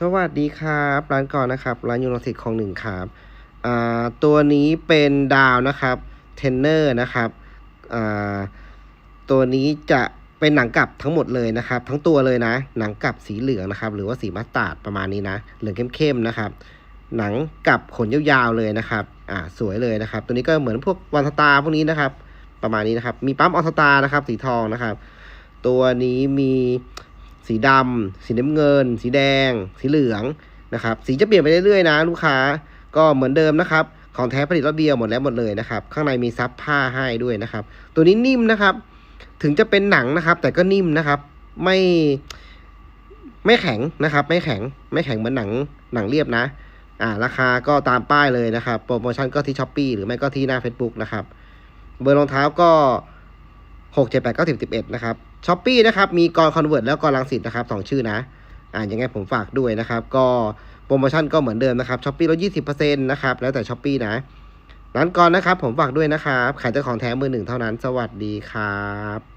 สวัสดีครับ ร้านก่อนนะครับ ร้านยูโรสิตของหนึ่งครับอ่าตัวนี้เป็นดาวนะครับเทนเนอร์นะครับอ่าตัวนี้จะเป็นหนังกลับทั้งหมดเลยนะครับ ทั้งตัวเลยนะ หนังกลับสีเหลืองนะครับ หรือว่าสีมัสตาร์ดประมาณนี้นะเหลืองเข้มๆนะครับ หนังกลับขนยาวๆเลยนะครับอ่าสวยเลยนะครับ ตัวนี้ก็เหมือนพวกวันสตาร์พวกนี้นะครับ ประมาณนี้นะครับ มีปั๊มออสตาร์นะครับ สีทองนะครับ ตัวนี้มี สีดำสีน้ำเงิน สีแดง สีเหลืองนะครับ สีจะเปลี่ยนไปเรื่อยๆนะลูกค้าก็เหมือนเดิมนะครับ ของแท้ผลิตรอบเดียวหมดแล้วหมดเลยนะครับ ข้างในมีซับผ้าให้ด้วยนะครับ ตัวนี้นิ่มนะครับ ถึงจะเป็นหนังนะครับ แต่ก็นิ่มนะครับ ไม่ไม่แข็งนะครับ ไม่แข็งไม่แข็งเหมือนหนังหนังเรียบนะ อ่า ราคาก็ตามป้ายเลยนะครับ โปรโมชั่นก็ที่ช้อปปีหรือไม่ก็ที่หน้า Facebook นะครับ เบอร์รองเท้าก็หกเจ็ดแปดเก้าสิบสิบเอ็ดนะครับ ช้อปปีนะครับมีกรคอนเวิร์ตแล้วกรลังสิตนะครับสองชื่อนะอ่ายังไงผมฝากด้วยนะครับ ก็โปรโมชั่นก็เหมือนเดิมนะครับช้อปปี้ลดยี่สิบเปอร์เซ็นต์นะครับแล้วแต่ช้อปปี้นะร้านกรนะครับผมฝากด้วยนะครับขายแต่ของแท้มือหนึ่งเท่านั้น สวัสดีครับ